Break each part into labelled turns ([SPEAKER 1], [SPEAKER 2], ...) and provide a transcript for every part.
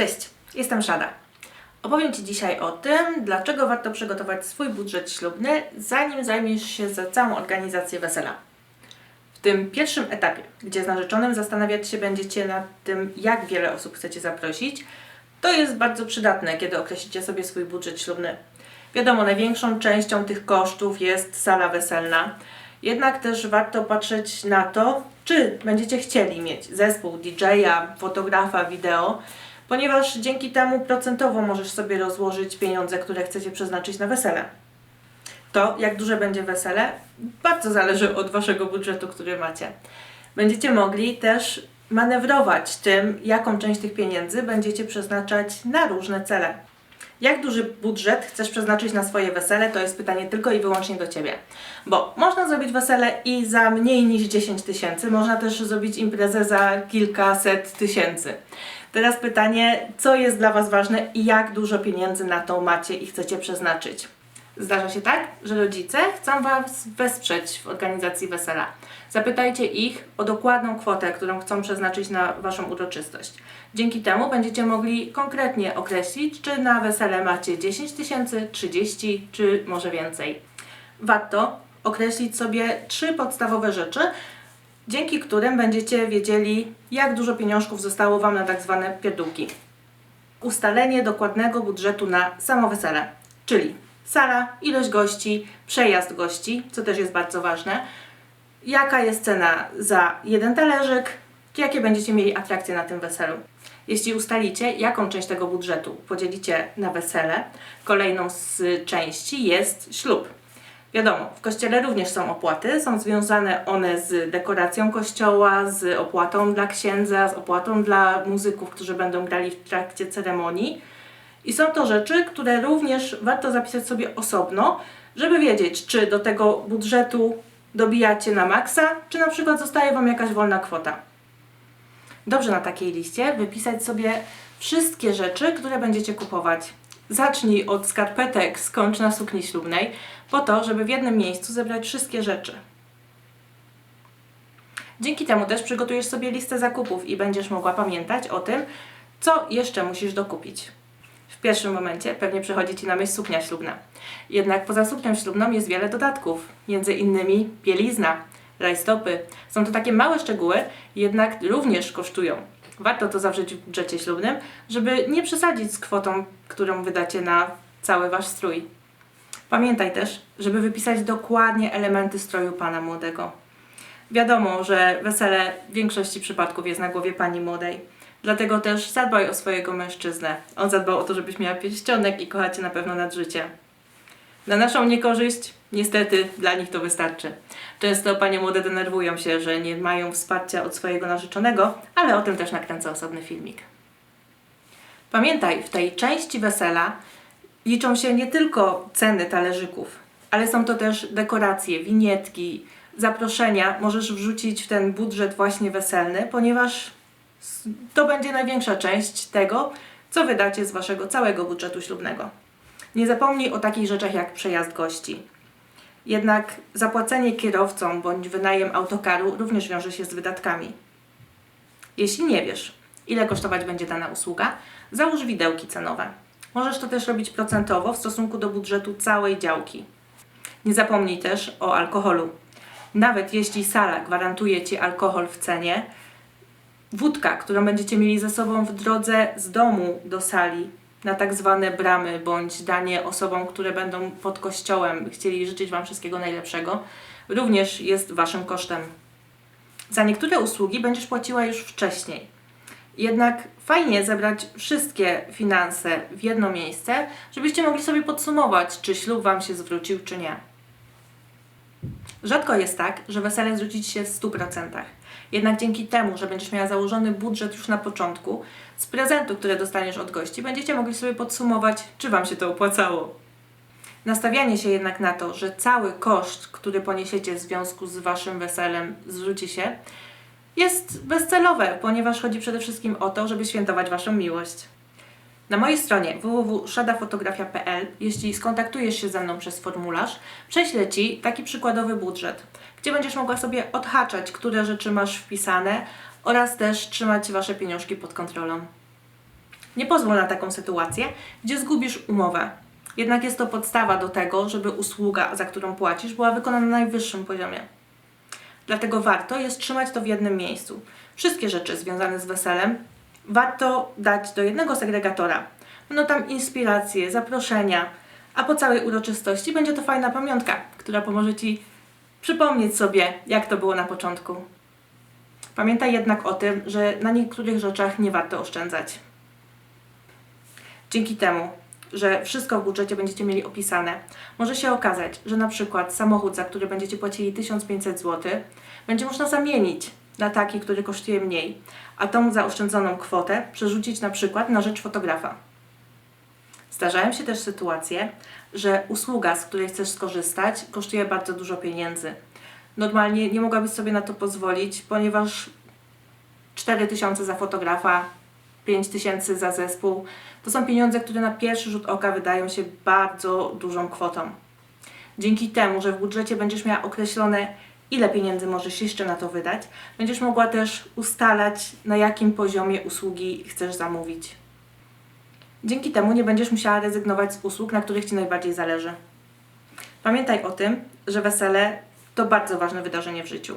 [SPEAKER 1] Cześć, jestem Szada. Opowiem Ci dzisiaj o tym, dlaczego warto przygotować swój budżet ślubny, zanim zajmiesz się za całą organizację wesela. W tym pierwszym etapie, gdzie z narzeczonym zastanawiać się będziecie nad tym, jak wiele osób chcecie zaprosić, to jest bardzo przydatne, kiedy określicie sobie swój budżet ślubny. Wiadomo, największą częścią tych kosztów jest sala weselna. Jednak też warto patrzeć na to, czy będziecie chcieli mieć zespół DJ-a, fotografa, wideo, ponieważ dzięki temu procentowo możesz sobie rozłożyć pieniądze, które chcecie przeznaczyć na wesele. To, jak duże będzie wesele, bardzo zależy od waszego budżetu, który macie. Będziecie mogli też manewrować tym, jaką część tych pieniędzy będziecie przeznaczać na różne cele. Jak duży budżet chcesz przeznaczyć na swoje wesele, to jest pytanie tylko i wyłącznie do Ciebie. Bo można zrobić wesele i za mniej niż 10 tysięcy, można też zrobić imprezę za kilkaset tysięcy. Teraz pytanie, co jest dla Was ważne i jak dużo pieniędzy na to macie i chcecie przeznaczyć? Zdarza się tak, że rodzice chcą Was wesprzeć w organizacji wesela. Zapytajcie ich o dokładną kwotę, którą chcą przeznaczyć na Waszą uroczystość. Dzięki temu będziecie mogli konkretnie określić, czy na wesele macie 10 tysięcy, 30 czy może więcej. Warto określić sobie trzy podstawowe rzeczy, dzięki którym będziecie wiedzieli, jak dużo pieniążków zostało Wam na tak zwane pierdółki. Ustalenie dokładnego budżetu na samo wesele, czyli sala, ilość gości, przejazd gości, co też jest bardzo ważne, jaka jest cena za jeden talerzyk, jakie będziecie mieli atrakcje na tym weselu. Jeśli ustalicie, jaką część tego budżetu podzielicie na wesele, kolejną z części jest ślub. Wiadomo, w kościele również są opłaty, są związane one z dekoracją kościoła, z opłatą dla księdza, z opłatą dla muzyków, którzy będą grali w trakcie ceremonii. I są to rzeczy, które również warto zapisać sobie osobno, żeby wiedzieć, czy do tego budżetu dobijacie na maksa, czy na przykład zostaje Wam jakaś wolna kwota. Dobrze na takiej liście wypisać sobie wszystkie rzeczy, które będziecie kupować. Zacznij od skarpetek, skończ na sukni ślubnej, po to, żeby w jednym miejscu zebrać wszystkie rzeczy. Dzięki temu też przygotujesz sobie listę zakupów i będziesz mogła pamiętać o tym, co jeszcze musisz dokupić. W pierwszym momencie pewnie przychodzi Ci na myśl suknia ślubna. Jednak poza suknią ślubną jest wiele dodatków, między innymi bielizna, rajstopy. Są to takie małe szczegóły, jednak również kosztują. Warto to zawrzeć w budżecie ślubnym, żeby nie przesadzić z kwotą, którą wydacie na cały Wasz strój. Pamiętaj też, żeby wypisać dokładnie elementy stroju Pana młodego. Wiadomo, że wesele w większości przypadków jest na głowie Pani młodej. Dlatego też zadbaj o swojego mężczyznę. On zadbał o to, żebyś miała pierścionek i kochacie na pewno nad życie. Na naszą niekorzyść, niestety, dla nich to wystarczy. Często panie młode denerwują się, że nie mają wsparcia od swojego narzeczonego, ale o tym też nakręcę osobny filmik. Pamiętaj, w tej części wesela liczą się nie tylko ceny talerzyków, ale są to też dekoracje, winietki, zaproszenia. Możesz wrzucić w ten budżet właśnie weselny, ponieważ to będzie największa część tego, co wydacie z waszego całego budżetu ślubnego. Nie zapomnij o takich rzeczach jak przejazd gości. Jednak zapłacenie kierowcom bądź wynajem autokaru również wiąże się z wydatkami. Jeśli nie wiesz, ile kosztować będzie dana usługa, załóż widełki cenowe. Możesz to też robić procentowo w stosunku do budżetu całej działki. Nie zapomnij też o alkoholu. Nawet jeśli sala gwarantuje Ci alkohol w cenie, wódka, którą będziecie mieli ze sobą w drodze z domu do sali, na tak zwane bramy bądź danie osobom, które będą pod kościołem, chcieli życzyć Wam wszystkiego najlepszego, również jest Waszym kosztem. Za niektóre usługi będziesz płaciła już wcześniej. Jednak fajnie zebrać wszystkie finanse w jedno miejsce, żebyście mogli sobie podsumować, czy ślub Wam się zwrócił, czy nie. Rzadko jest tak, że wesele zwróci Ci się w 100%. Jednak dzięki temu, że będziesz miała założony budżet już na początku, z prezentu, które dostaniesz od gości, będziecie mogli sobie podsumować, czy Wam się to opłacało. Nastawianie się jednak na to, że cały koszt, który poniesiecie w związku z Waszym weselem, zwróci się, jest bezcelowe, ponieważ chodzi przede wszystkim o to, żeby świętować Waszą miłość. Na mojej stronie www.szadafotografia.pl, jeśli skontaktujesz się ze mną przez formularz, prześlę Ci taki przykładowy budżet, gdzie będziesz mogła sobie odhaczać, które rzeczy masz wpisane oraz też trzymać Wasze pieniążki pod kontrolą. Nie pozwól na taką sytuację, gdzie zgubisz umowę. Jednak jest to podstawa do tego, żeby usługa, za którą płacisz, była wykonana na najwyższym poziomie. Dlatego warto jest trzymać to w jednym miejscu. Wszystkie rzeczy związane z weselem warto dać do jednego segregatora. Będą tam inspiracje, zaproszenia, a po całej uroczystości będzie to fajna pamiątka, która pomoże Ci przypomnieć sobie, jak to było na początku. Pamiętaj jednak o tym, że na niektórych rzeczach nie warto oszczędzać. Dzięki temu, że wszystko w budżecie będziecie mieli opisane, może się okazać, że na przykład samochód, za który będziecie płacili 1500 zł, będzie można zamienić na taki, który kosztuje mniej, a tą zaoszczędzoną kwotę przerzucić na przykład na rzecz fotografa. Zdarzają się też sytuacje, że usługa, z której chcesz skorzystać, kosztuje bardzo dużo pieniędzy. Normalnie nie mogłabyś sobie na to pozwolić, ponieważ 4000 za fotografa, 5000 za zespół to są pieniądze, które na pierwszy rzut oka wydają się bardzo dużą kwotą. Dzięki temu, że w budżecie będziesz miała określone, ile pieniędzy możesz jeszcze na to wydać, będziesz mogła też ustalać, na jakim poziomie usługi chcesz zamówić. Dzięki temu nie będziesz musiała rezygnować z usług, na których Ci najbardziej zależy. Pamiętaj o tym, że wesele to bardzo ważne wydarzenie w życiu.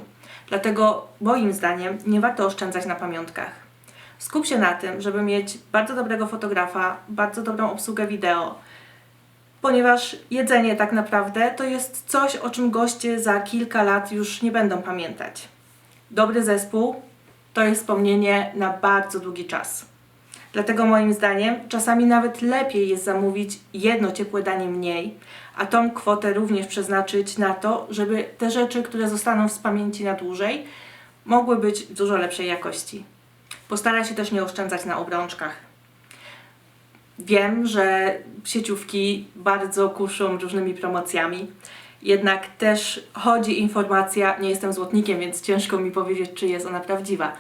[SPEAKER 1] Dlatego moim zdaniem nie warto oszczędzać na pamiątkach. Skup się na tym, żeby mieć bardzo dobrego fotografa, bardzo dobrą obsługę wideo, ponieważ jedzenie tak naprawdę to jest coś, o czym goście za kilka lat już nie będą pamiętać. Dobry zespół to jest wspomnienie na bardzo długi czas. Dlatego moim zdaniem czasami nawet lepiej jest zamówić jedno ciepłe danie mniej, a tą kwotę również przeznaczyć na to, żeby te rzeczy, które zostaną z pamięci na dłużej, mogły być dużo lepszej jakości. Postaraj się też nie oszczędzać na obrączkach. Wiem, że sieciówki bardzo kuszą różnymi promocjami, jednak też chodzi informacja, nie jestem złotnikiem, więc ciężko mi powiedzieć, czy jest ona prawdziwa.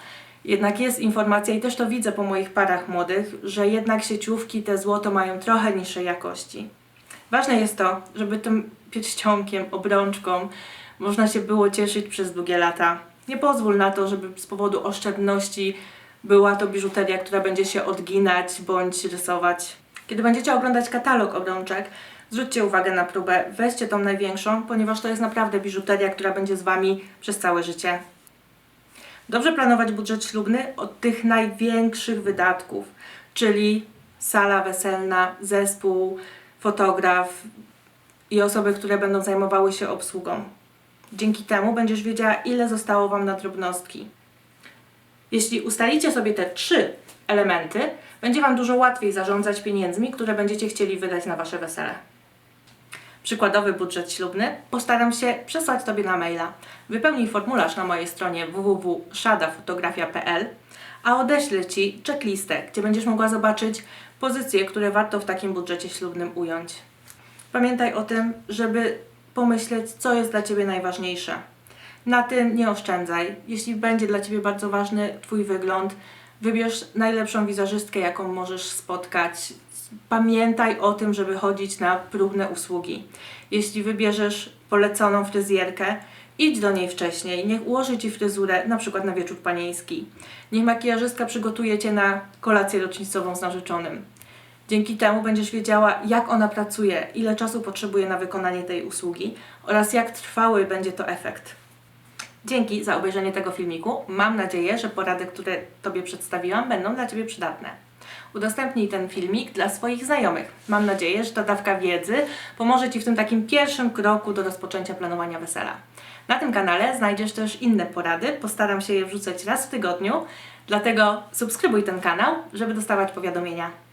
[SPEAKER 1] Jednak jest informacja i też to widzę po moich parach młodych, że jednak sieciówki te złoto mają trochę niższej jakości. Ważne jest to, żeby tym pierścionkiem, obrączką można się było cieszyć przez długie lata. Nie pozwól na to, żeby z powodu oszczędności była to biżuteria, która będzie się odginać bądź rysować. Kiedy będziecie oglądać katalog obrączek, zwróćcie uwagę na próbę, weźcie tą największą, ponieważ to jest naprawdę biżuteria, która będzie z Wami przez całe życie. Dobrze planować budżet ślubny od tych największych wydatków, czyli sala weselna, zespół, fotograf i osoby, które będą zajmowały się obsługą. Dzięki temu będziesz wiedziała, ile zostało Wam na drobnostki. Jeśli ustalicie sobie te trzy elementy, będzie Wam dużo łatwiej zarządzać pieniędzmi, które będziecie chcieli wydać na Wasze wesele. Przykładowy budżet ślubny postaram się przesłać Tobie na maila. Wypełnij formularz na mojej stronie www.szadafotografia.pl, a odeślę Ci checklistę, gdzie będziesz mogła zobaczyć pozycje, które warto w takim budżecie ślubnym ująć. Pamiętaj o tym, żeby pomyśleć, co jest dla Ciebie najważniejsze. Na tym nie oszczędzaj. Jeśli będzie dla Ciebie bardzo ważny Twój wygląd, wybierz najlepszą wizerzystkę, jaką możesz spotkać. Pamiętaj o tym, żeby chodzić na próbne usługi. Jeśli wybierzesz poleconą fryzjerkę, idź do niej wcześniej. Niech ułoży Ci fryzurę, na przykład na wieczór panieński. Niech makijażystka przygotuje Cię na kolację rocznicową z narzeczonym. Dzięki temu będziesz wiedziała, jak ona pracuje, ile czasu potrzebuje na wykonanie tej usługi oraz jak trwały będzie to efekt. Dzięki za obejrzenie tego filmiku. Mam nadzieję, że porady, które Tobie przedstawiłam, będą dla Ciebie przydatne. Udostępnij ten filmik dla swoich znajomych. Mam nadzieję, że ta dawka wiedzy pomoże Ci w tym takim pierwszym kroku do rozpoczęcia planowania wesela. Na tym kanale znajdziesz też inne porady. Postaram się je wrzucać raz w tygodniu, dlatego subskrybuj ten kanał, żeby dostawać powiadomienia.